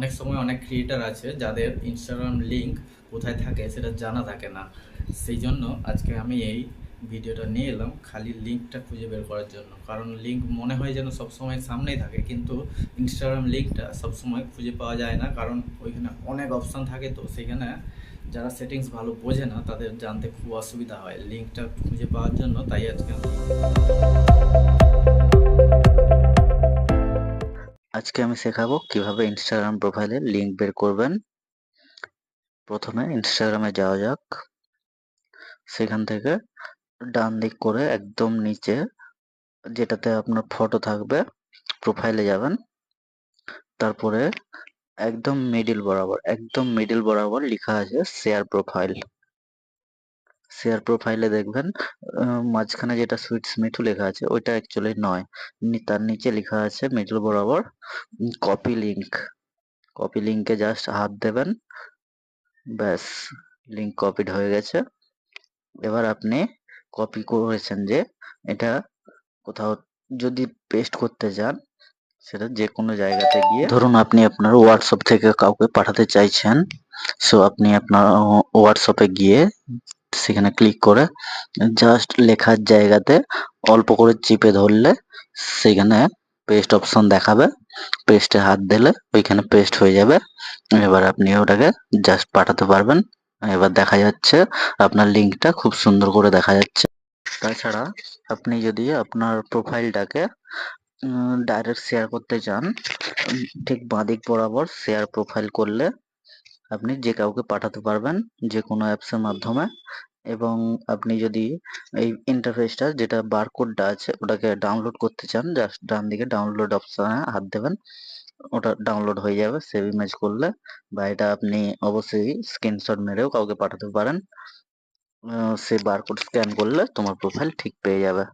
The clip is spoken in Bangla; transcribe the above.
অনেক সময় অনেক ক্রিয়েটার আছে যাদের ইনস্টাগ্রাম লিঙ্ক কোথায় থাকে সেটা জানা থাকে না। সেই জন্য আজকে আমি এই ভিডিওটা নিয়ে এলাম খালি লিঙ্কটা খুঁজে বের করার জন্য। কারণ লিঙ্ক মনে হয় যেন সবসময় সামনেই থাকে, কিন্তু ইনস্টাগ্রাম লিঙ্কটা সবসময় খুঁজে পাওয়া যায় না। কারণ ওইখানে অনেক অপশান থাকে তো সেখানে যারা সেটিংস ভালো বোঝে না তাদের জানতে খুব অসুবিধা হয় লিঙ্কটা খুঁজে পাওয়ার জন্য। তাই আজকে আজকে আমি শেখাবো কীভাবে ইনস্টাগ্রাম প্রোফাইলে লিংক বের করবেন। প্রথমে ইনস্টাগ্রামে যাওয়া যাক। সেখান থেকে ডান দিক করে একদম নিচে যেটাতে আপনার ফটো থাকবে প্রোফাইলে যাবেন। তারপরে একদম মিডিল বরাবর, একদম মিডিল বরাবর লেখা আছে শেয়ার প্রোফাইল শেয়ার প্রোফাইলে দেখবেন মাঝখানে যেটা সুইটস মিঠু লেখা আছে, ওইটা অ্যাকচুয়ালি নয়। তার নিচে লেখা আছে মিডল বরাবর কপি লিংক কপি লিংকে জাস্ট হাত দেবেন, ব্যাস লিংক কপিড হয়ে গেছে। এবার আপনি কপি করেছেন যে এটা কোথাও যদি পেস্ট করতে চান সেটা যে কোনো জায়গাতে গিয়ে ধরুন আপনি আপনার হোয়াটসঅ্যাপ থেকে কাউকে পাঠাতে চাইছেন সো আপনি আপনার হোয়াটসঅ্যাপে গিয়ে সেখানে ক্লিক করে জাস্ট লেখার জায়গাতে অল্প করে চিপে ধরলে সেখানে পেস্ট অপশন দেখাবে। পেস্টে হাত দিলে ওইখানে পেস্ট হয়ে যাবে। এবার আপনি ওটাকে জাস্ট পাঠাতে পারবেন। এবার দেখা যাচ্ছে আপনার লিঙ্কটা খুব সুন্দর করে দেখা যাচ্ছে। তাছাড়া আপনি যদি আপনার প্রোফাইলটাকে ডাইরেক্ট শেয়ার করতে চান ঠিক বাঁদিক বরাবর শেয়ার প্রোফাইল করলে আপনি যে কাউকে পাঠাতে পারবেন যে কোনো অ্যাপসের মাধ্যমে এবং আপনি যদি এই ইন্টারফেসটা যেটা বারকোডটা আছে ওটাকে ডাউনলোড করতে চান জাস্ট ডান দিকে ডাউনলোড অপশনে হাত দেবেন, ওটা ডাউনলোড হয়ে যাবে সেভ ইমেজ করলে বা এটা আপনি অবশ্যই স্ক্রিনশট মেরেও কাউকে পাঠাতে পারেন। সে বারকোড স্ক্যান করলে তোমার প্রোফাইল ঠিক পেয়ে যাবে।